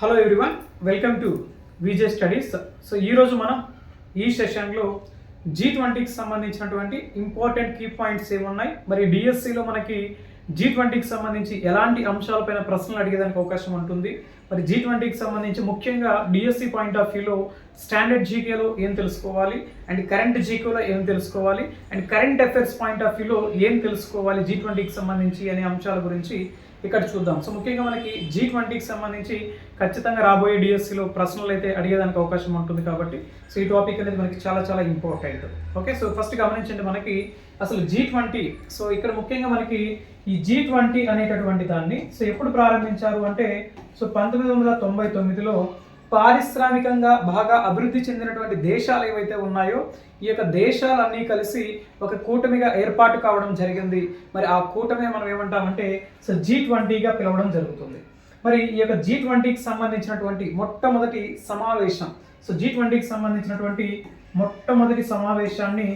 Hello everyone welcome to VJ studies so ఈరోజు మనం ఈ సెషన్లో జీ ట్వంటీకి సంబంధించినటువంటి ఇంపార్టెంట్ కీ పాయింట్స్ ఏమున్నాయి మరి డిఎస్సిలో మనకి జీ ట్వంటీకి సంబంధించి ఎలాంటి అంశాలపైన ప్రశ్నలు అడిగేదానికి అవకాశం ఉంటుంది. మరి జీ ట్వంటీకి సంబంధించి ముఖ్యంగా డిఎస్సి పాయింట్ ఆఫ్ వ్యూలో స్టాండర్డ్ జీకేలో ఏం తెలుసుకోవాలి? అండ్ కరెంట్ జీకేలో ఏం తెలుసుకోవాలి? And current affairs point of వ్యూలో ఏం తెలుసుకోవాలి జీ ట్వంటీకి సంబంధించి అనే అంశాల గురించి ఇక్కడ చూద్దాం. సో ముఖ్యంగా మనకి జీ ట్వంటీకి సంబంధించి ఖచ్చితంగా రాబోయే డిఎస్సిలో ప్రశ్నలు అయితే అడిగేదానికి అవకాశం ఉంటుంది కాబట్టి సో ఈ టాపిక్ అనేది మనకి చాలా చాలా ఇంపార్టెంట్ ఓకే సో ఫస్ట్ గమనించండి మనకి అసలు జీ ట్వంటీ సో ఇక్కడ ముఖ్యంగా మనకి ఈ జీ ట్వంటీ అనేటటువంటి దాన్ని సో ఎప్పుడు ప్రారంభించారు అంటే సో పంతొమ్మిది వందల తొంభై తొమ్మిదిలో పారిశ్రామికంగా బాగా అభివృద్ధి చెందినటువంటి దేశాలు ఏవైతే ఉన్నాయో ఈ యొక్క దేశాలన్నీ కలిసి ఒక కూటమిగా ఏర్పాటు కావడం జరిగింది. మరి ఆ కూటమి మనం ఏమంటామంటే సో జీ ట్వంటీగా పిలవడం జరుగుతుంది. మరి ఈ యొక్క జీ ట్వంటీకి సంబంధించినటువంటి మొట్టమొదటి సమావేశం సో జీ ట్వంటీకి సంబంధించినటువంటి మొట్టమొదటి సమావేశాన్ని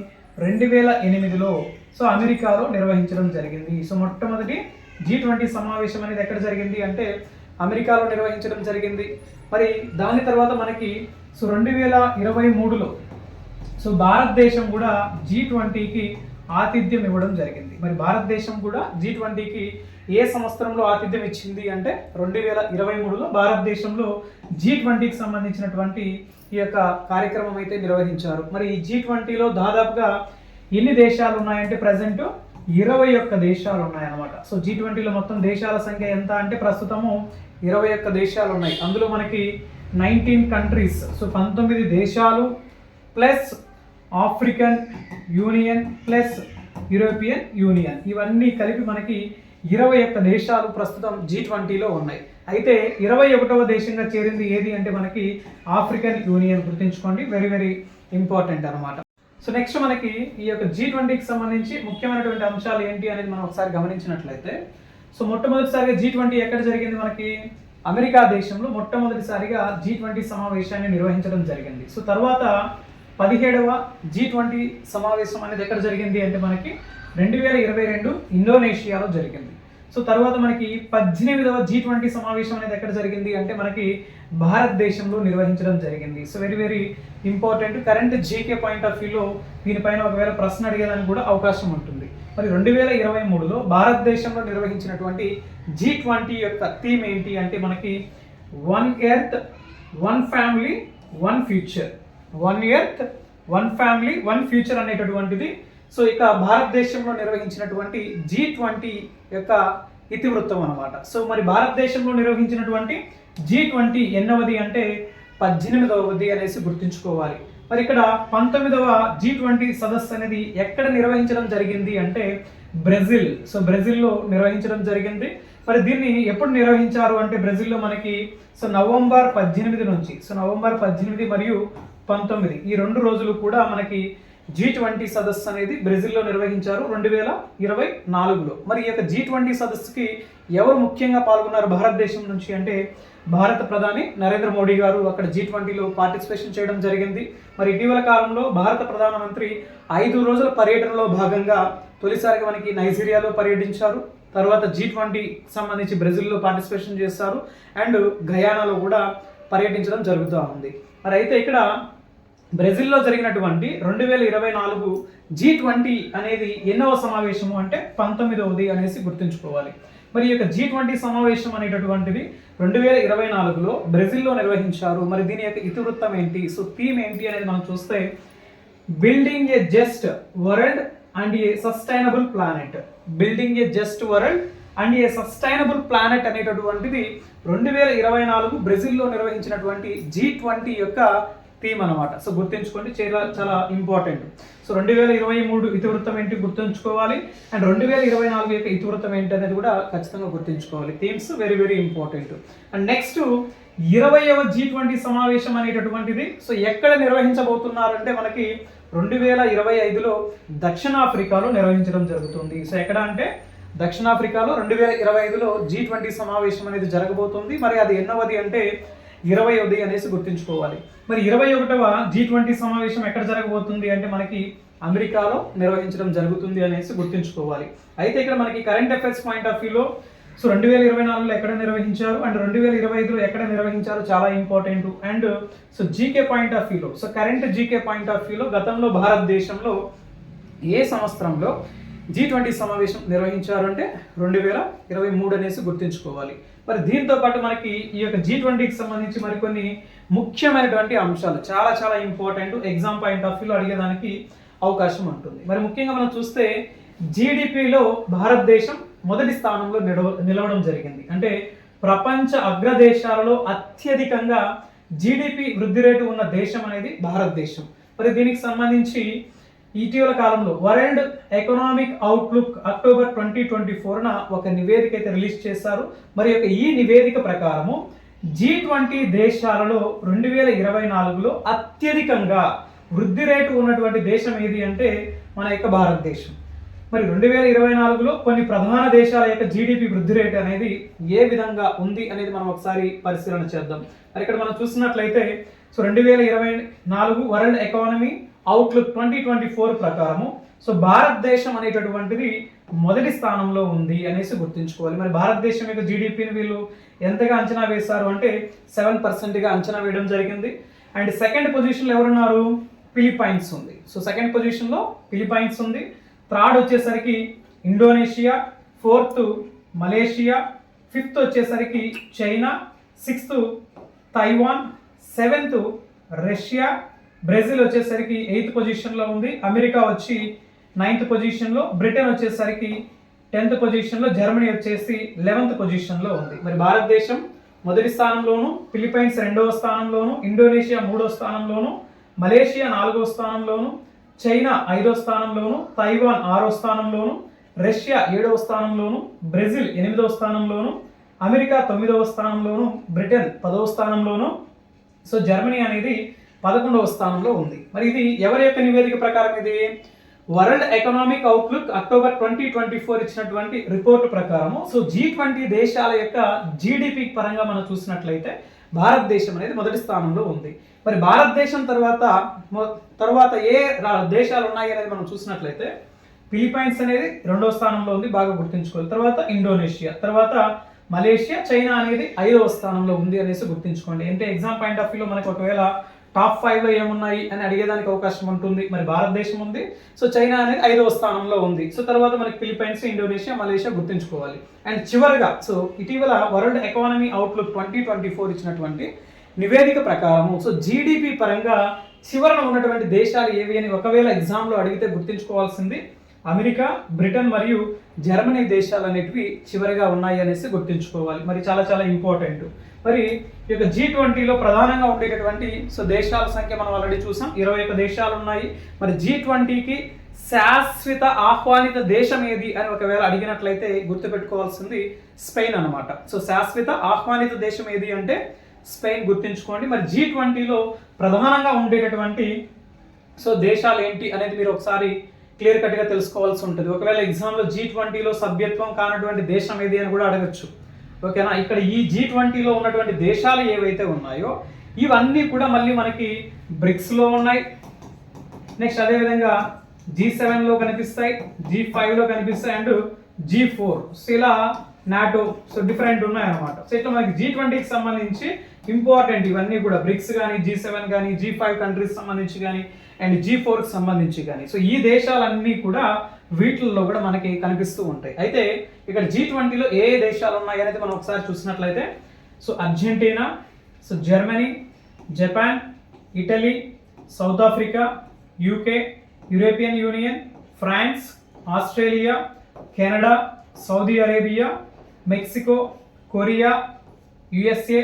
రెండు వేల ఎనిమిదిలో సో అమెరికాలో నిర్వహించడం జరిగింది. సో మొట్టమొదటి జీ ట్వంటీ సమావేశం అనేది ఎక్కడ జరిగింది అంటే అమెరికాలో నిర్వహించడం జరిగింది. మరి దాని తర్వాత మనకి సో రెండు వేల ఇరవై మూడులో సో భారతదేశం కూడా జీ ట్వంటీకి ఆతిథ్యం ఇవ్వడం జరిగింది. మరి భారతదేశం కూడా జీ ట్వంటీకి ఏ సంవత్సరంలో ఆతిథ్యం ఇచ్చింది అంటే రెండు వేల ఇరవై మూడులో భారతదేశంలో జీ ట్వంటీకి సంబంధించినటువంటి ఈ యొక్క కార్యక్రమం అయితే నిర్వహించారు. మరి ఈ జీ ట్వంటీలో దాదాపుగా ఎన్ని దేశాలు ఉన్నాయంటే ప్రజెంట్ ఇరవై ఒక్క దేశాలు ఉన్నాయన్నమాట. సో జీ ట్వంటీలో మొత్తం దేశాల సంఖ్య ఎంత అంటే ప్రస్తుతము ఇరవై ఒక్క దేశాలు ఉన్నాయి అందులో మనకి నైన్టీన్ కంట్రీస్ సో పంతొమ్మిది దేశాలు plus African Union plus European Union ఇవన్నీ కలిపి మనకి ఇరవై ఒక్క దేశాలు ప్రస్తుతం జీ ట్వంటీలో ఉన్నాయి. అయితే ఇరవై ఒకటవ దేశంగా చేరింది ఏది అంటే మనకి ఆఫ్రికన్ యూనియన్ గుర్తుంచుకోండి. వెరీ వెరీ ఇంపార్టెంట్ అనమాట సో నెక్స్ట్ మనకి ఈ యొక్క జీ ట్వంటీకి సంబంధించి ముఖ్యమైనటువంటి అంశాలు ఏంటి అనేది మనం ఒకసారి గమనించినట్లయితే సో మొట్టమొదటిసారిగా జీ ట్వంటీ ఎక్కడ జరిగింది మనకి? అమెరికా దేశంలో మొట్టమొదటిసారిగా జీ ట్వంటీ సమావేశాన్ని నిర్వహించడం జరిగింది. సో తర్వాత పదిహేడవ జీ ట్వంటీ సమావేశం అనేది ఎక్కడ జరిగింది అంటే మనకి రెండు వేల ఇరవై రెండు ఇండోనేషియాలో జరిగింది. సో తర్వాత మనకి పద్దెనిమిదవ జీ ట్వంటీ సమావేశం అనేది ఎక్కడ జరిగింది అంటే మనకి భారతదేశంలో నిర్వహించడం జరిగింది. So very very important. Current GK point of వ్యూలో దీనిపైన ఒకవేళ ప్రశ్న అడిగేదానికి కూడా అవకాశం ఉంటుంది. మరి రెండు వేల ఇరవై మూడులో భారతదేశంలో నిర్వహించినటువంటి జీ ట్వంటీ యొక్క థీమ్ ఏంటి అంటే మనకి one earth one family one future. One earth one family one future అనేటటువంటిది. సో ఇక భారతదేశంలో నిర్వహించినటువంటి జీ ట్వంటీ యొక్క ఇతివృత్తం అనమాట సో మరి భారతదేశంలో నిర్వహించినటువంటి జీ ట్వంటీ ఎన్నవది అంటే పద్దెనిమిదవది అనేసి గుర్తుంచుకోవాలి. మరి ఇక్కడ పంతొమ్మిదవ జీ ట్వంటీ సదస్సు అనేది ఎక్కడ నిర్వహించడం జరిగింది అంటే బ్రెజిల్. సో బ్రెజిల్లో నిర్వహించడం జరిగింది. మరి దీన్ని ఎప్పుడు నిర్వహించారు అంటే బ్రెజిల్లో మనకి సో నవంబర్ పద్దెనిమిది నుంచి సో నవంబర్ పద్దెనిమిది మరియు పంతొమ్మిది. ఈ రెండు రోజులు కూడా మనకి జీ ట్వంటీ సదస్సు అనేది బ్రెజిల్లో నిర్వహించారు రెండు వేల ఇరవై నాలుగులో. మరి ఈ యొక్క జీ ట్వంటీ సదస్సుకి ఎవరు ముఖ్యంగా పాల్గొన్నారు భారతదేశం నుంచి అంటే భారత ప్రధాని నరేంద్ర మోడీ గారు అక్కడ జీ ట్వంటీలో పార్టిసిపేషన్ చేయడం జరిగింది. మరి ఇటీవల కాలంలో భారత ప్రధానమంత్రి ఐదు రోజుల పర్యటనలో భాగంగా తొలిసారిగా మనకి నైజీరియాలో పర్యటించారు. తర్వాత జీ ట్వంటీ సంబంధించి బ్రెజిల్లో పార్టిసిపేషన్ చేస్తారు అండ్ గయానాలో కూడా పర్యటించడం జరుగుతూ ఉంది. మరి అయితే ఇక్కడ బ్రెజిల్లో జరిగినటువంటి రెండు వేల ఇరవై నాలుగు జీ ట్వంటీ అనేది ఎన్నవ సమావేశము అంటే పంతొమ్మిదవది అనేసి గుర్తుంచుకోవాలి. మరి ఈ యొక్క జీ ట్వంటీ సమావేశం అనేటటువంటిది రెండు వేల ఇరవై నాలుగులో బ్రెజిల్లో నిర్వహించారు. మరి దీని యొక్క ఇతివృత్తం ఏంటి? సో థీమ్ ఏంటి అనేది మనం చూస్తే building a just world and a sustainable planet building a just world and a sustainable planet అనేటటువంటిది రెండు వేల ఇరవై నాలుగు బ్రెజిల్లో నిర్వహించినటువంటి జీ ట్వంటీ యొక్క థీమ్ అనమాట సో గుర్తుంచుకోండి చాలా చాలా ఇంపార్టెంట్ సో రెండు వేల ఇరవై మూడు ఇతివృత్తం ఏంటి గుర్తుంచుకోవాలి? అండ్ రెండు వేల ఇరవై నాలుగు యొక్క ఇతివృత్తం ఏంటి అనేది కూడా ఖచ్చితంగా గుర్తుంచుకోవాలి. Themes very very important. And next ఇరవైవ జీ ట్వంటీ సమావేశం అనేటటువంటిది. సో ఎక్కడ నిర్వహించబోతున్నారంటే మనకి రెండు వేల ఇరవై ఐదులో దక్షిణాఫ్రికాలో నిర్వహించడం జరుగుతుంది. సో ఎక్కడ అంటే దక్షిణాఫ్రికాలో రెండు వేల ఇరవై ఐదులో జీ ట్వంటీ సమావేశం అనేది జరగబోతుంది. మరి అది ఎన్నవది అంటే ఇరవైవది అనేసి గుర్తుంచుకోవాలి. మరి ఇరవై ఒకటవ జీ ట్వంటీ సమావేశం ఎక్కడ జరగబోతుంది అంటే మనకి అమెరికాలో నిర్వహించడం జరుగుతుంది అనేసి గుర్తుంచుకోవాలి. అయితే ఇక్కడ మనకి కరెంట్ అఫైర్స్ పాయింట్ ఆఫ్ వ్యూలో సో రెండు వేల ఇరవై నాలుగులో ఎక్కడ నిర్వహించారు? అండ్ రెండు వేల ఇరవై ఐదులో ఎక్కడ నిర్వహించారు? చాలా important and so GK point of వ్యూలో so current GK point of వ్యూలో గతంలో భారతదేశంలో ఏ సంవత్సరంలో జీ ట్వంటీ సమావేశం నిర్వహించారు అంటే రెండు వేల ఇరవై మూడు అనేసి గుర్తుంచుకోవాలి. మరి దీంతో పాటు మనకి ఈ యొక్క జీ ట్వంటీకి సంబంధించి మరికొన్ని ముఖ్యమైనటువంటి అంశాలు చాలా చాలా ఇంపార్టెంట్ ఎగ్జామ్ పాయింట్ ఆఫ్ వ్యూలో అడిగేదానికి అవకాశం ఉంటుంది. మరి ముఖ్యంగా మనం చూస్తే జీడిపిలో భారతదేశం మొదటి స్థానంలో నిలవ నిలవడం జరిగింది. అంటే ప్రపంచ అగ్రదేశాలలో అత్యధికంగా జీడిపి వృద్ధి రేటు ఉన్న దేశం అనేది భారతదేశం. మరి దీనికి సంబంధించి ఇటీవల కాలంలో world economic outlook October twenty twenty ఫోర్న ఒక నివేదిక అయితే రిలీజ్ చేశారు. మరి యొక్క ఈ నివేదిక ప్రకారము జీ ట్వంటీ దేశాలలో రెండు వేల ఇరవై నాలుగులో అత్యధికంగా వృద్ధి రేటు ఉన్నటువంటి దేశం ఏది అంటే మన యొక్క భారతదేశం. మరి రెండు వేల ఇరవై నాలుగులో కొన్ని ప్రధాన దేశాల యొక్క జీడిపి వృద్ధి రేటు అనేది ఏ విధంగా ఉంది అనేది మనం ఒకసారి పరిశీలన చేద్దాం. మరి ఇక్కడ మనం చూసినట్లయితే సో రెండు వేల ఇరవై నాలుగు world economy outlook twenty twenty four ప్రకారము. సో భారతదేశం అనేటటువంటిది మొదటి స్థానంలో ఉంది అనేసి గుర్తుంచుకోవాలి. మరి భారతదేశం యొక్క జీడిపిని వీళ్ళు ఎంతగా అంచనా వేశారు అంటే సెవెన్ పర్సెంట్గా అంచనా వేయడం జరిగింది. అండ్ సెకండ్ పొజిషన్లో ఎవరున్నారు? ఫిలిపైన్స్ ఉంది. సో సెకండ్ పొజిషన్లో ఫిలిపైన్స్ ఉంది. థర్డ్ వచ్చేసరికి ఇండోనేషియా ఫోర్త్ మలేషియా ఫిఫ్త్ వచ్చేసరికి China sixth Taiwan seventh Russia. Brazil వచ్చేసరికి ఎయిత్ పొజిషన్లో ఉంది. అమెరికా వచ్చి నైన్త్ పొజిషన్లో. బ్రిటన్ వచ్చేసరికి టెన్త్ పొజిషన్లో. జర్మనీ వచ్చేసి లెవెన్త్ పొజిషన్లో ఉంది. మరి భారతదేశం మొదటి స్థానంలోను ఫిలిప్పైన్స్ రెండవ స్థానంలోను ఇండోనేషియా మూడో స్థానంలోను మలేషియా నాలుగో స్థానంలోను చైనా ఐదో స్థానంలోను తైవాన్ ఆరో స్థానంలోను రష్యా ఏడవ స్థానంలోను బ్రెజిల్ ఎనిమిదవ స్థానంలోను అమెరికా తొమ్మిదవ స్థానంలోను బ్రిటన్ పదవ స్థానంలోను సో జర్మనీ అనేది పదకొండవ స్థానంలో ఉంది. మరి ఇది ఎవరి యొక్క నివేదిక ప్రకారం ఇది? World economic outlook October twenty twenty four ఇచ్చినటువంటి రిపోర్ట్ ప్రకారము. సో జీ ట్వంటీ దేశాల యొక్క జీడిపి పరంగా మనం చూసినట్లయితే భారతదేశం అనేది మొదటి స్థానంలో ఉంది. మరి భారతదేశం తర్వాత తర్వాత ఏ రా- దేశాలు ఉన్నాయి అనేది మనం చూసినట్లయితే ఫిలిపైన్స్ అనేది రెండవ స్థానంలో ఉంది బాగా గుర్తుంచుకోవాలి. తర్వాత ఇండోనేషియా తర్వాత మలేషియా చైనా అనేది ఐదవ స్థానంలో ఉంది అనేసి గుర్తుంచుకోండి. అంటే ఎగ్జామ్ పాయింట్ ఆఫ్ వ్యూలో మనకు ఒకవేళ టాప్ ఫైవ్లో ఏమున్నాయి అని అడిగేదానికి అవకాశం ఉంటుంది. మరి భారతదేశం ఉంది. సో చైనా అనేది ఐదవ స్థానంలో ఉంది. సో తర్వాత మనకి ఫిలిపైన్స్ ఇండోనేషియా మలేషియా గుర్తుంచుకోవాలి. అండ్ చివరిగా సో ఇటీవల world economy outlook twenty twenty four ఇచ్చినటువంటి నివేదిక ప్రకారము సో జీడిపి పరంగా చివరన ఉన్నటువంటి దేశాలు ఏవి అని ఒకవేళ ఎగ్జామ్లో అడిగితే గుర్తుంచుకోవాల్సింది అమెరికా బ్రిటన్ మరియు జర్మనీ దేశాలు అనేటివి చివరిగా ఉన్నాయి అనేసి గుర్తుంచుకోవాలి. మరి చాలా చాలా ఇంపార్టెంట్. మరి ఈ యొక్క జీ ట్వంటీలో ప్రధానంగా ఉండేటటువంటి సో దేశాల సంఖ్య మనం ఆల్రెడీ చూసాం. ఇరవై ఒక్క దేశాలు ఉన్నాయి. మరి జీ ట్వంటీకి శాశ్వత ఆహ్వానిత దేశం ఏది అని ఒకవేళ అడిగినట్లయితే గుర్తుపెట్టుకోవాల్సింది స్పెయిన్ అన్నమాట. సో శాశ్వత ఆహ్వానిత దేశం ఏది అంటే స్పెయిన్ గుర్తుంచుకోండి. మరి జీ ట్వంటీలో ప్రధానంగా ఉండేటటువంటి సో దేశాలు ఏంటి అనేది మీరు ఒకసారి క్లియర్ కట్గా తెలుసుకోవాల్సి ఉంటుంది. ఒకవేళ ఎగ్జామ్లో జీ ట్వంటీలో సభ్యత్వం కానటువంటి దేశం ఏది అని కూడా అడగచ్చు. ఓకేనా ఇక్కడ ఈ జీ ట్వంటీలో ఉన్నటువంటి దేశాలు ఏవైతే ఉన్నాయో ఇవన్నీ కూడా మళ్ళీ మనకి బ్రిక్స్లో ఉన్నాయి. నెక్స్ట్ అదేవిధంగా జీ సెవెన్లో కనిపిస్తాయి జీ ఫైవ్లో కనిపిస్తాయి అండ్ జీ ఫోర్ సో ఇలా నాటో సో డిఫరెంట్ ఉన్నాయన్నమాట. సో ఇట్లా మనకి జీ ట్వంటీకి సంబంధించి ఇంపార్టెంట్ ఇవన్నీ కూడా బ్రిక్స్ కానీ జీ సెవెన్ కానీ జీ ఫైవ్ కంట్రీస్ సంబంధించి కానీ అండ్ జీ ఫోర్కి సంబంధించి కానీ సో ఈ దేశాలన్నీ కూడా వీటిల్లో కూడా మనకి కనిపిస్తూ ఉంటాయి. అయితే ఇక్కడ జీ ట్వంటీలో ఏ ఏ దేశాలు ఉన్నాయి అనేది మనం ఒకసారి చూసినట్లయితే so Argentina so Germany Japan Italy South Africa UK European Union France Australia Canada Saudi Arabia Mexico Korea USA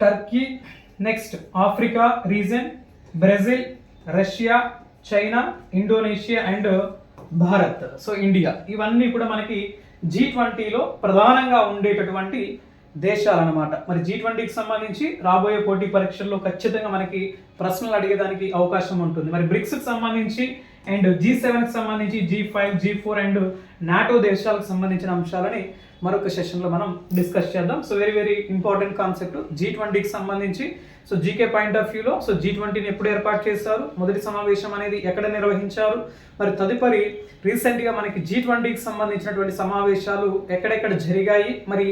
Turkey next Africa region Brazil Russia China Indonesia and Bharat. So India. ఇవన్నీ కూడా మనకి G ట్వంటీలో ప్రధానంగా ఉండేటటువంటి దేశాలన్నమాట. మరి G ట్వంటీకి సంబంధించి రాబోయే పోటీ పరీక్షల్లో ఖచ్చితంగా మనకి ప్రశ్నలు అడిగేదానికి అవకాశం ఉంటుంది. మరి బ్రిక్స్కి సంబంధించి అండ్ జీ సెవెన్కి సంబంధించి G five G four and NATO దేశాలకు సంబంధించిన అంశాలని మరొక సెషన్లో మనం డిస్కస్ చేద్దాం. So very very important concept. G ట్వంటీకి సంబంధించి సో జీకే పాయింట్ ఆఫ్ వ్యూలో సో జీ ట్వంటీని ఎప్పుడు ఏర్పాటు చేశారు? మొదటి సమావేశం అనేది ఎక్కడ నిర్వహించారు? మరి తదుపరి రీసెంట్గా మనకి జీ ట్వంటీకి సంబంధించినటువంటి సమావేశాలు ఎక్కడెక్కడ జరిగాయి? మరి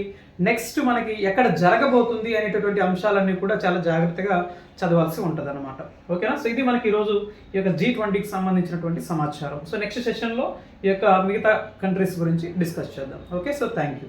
నెక్స్ట్ మనకి ఎక్కడ జరగబోతుంది అనేటటువంటి అంశాలన్నీ కూడా చాలా జాగ్రత్తగా చదవాల్సి ఉంటుంది అనమాట ఓకేనా? సో ఇది మనకి ఈరోజు ఈ యొక్క జీ ట్వంటీకి సంబంధించిన సంబంధించినటువంటి సమాచారం. సో నెక్స్ట్ సెషన్లో ఈ యొక్క మిగతా కంట్రీస్ గురించి డిస్కస్ చేద్దాం. Okay so thank you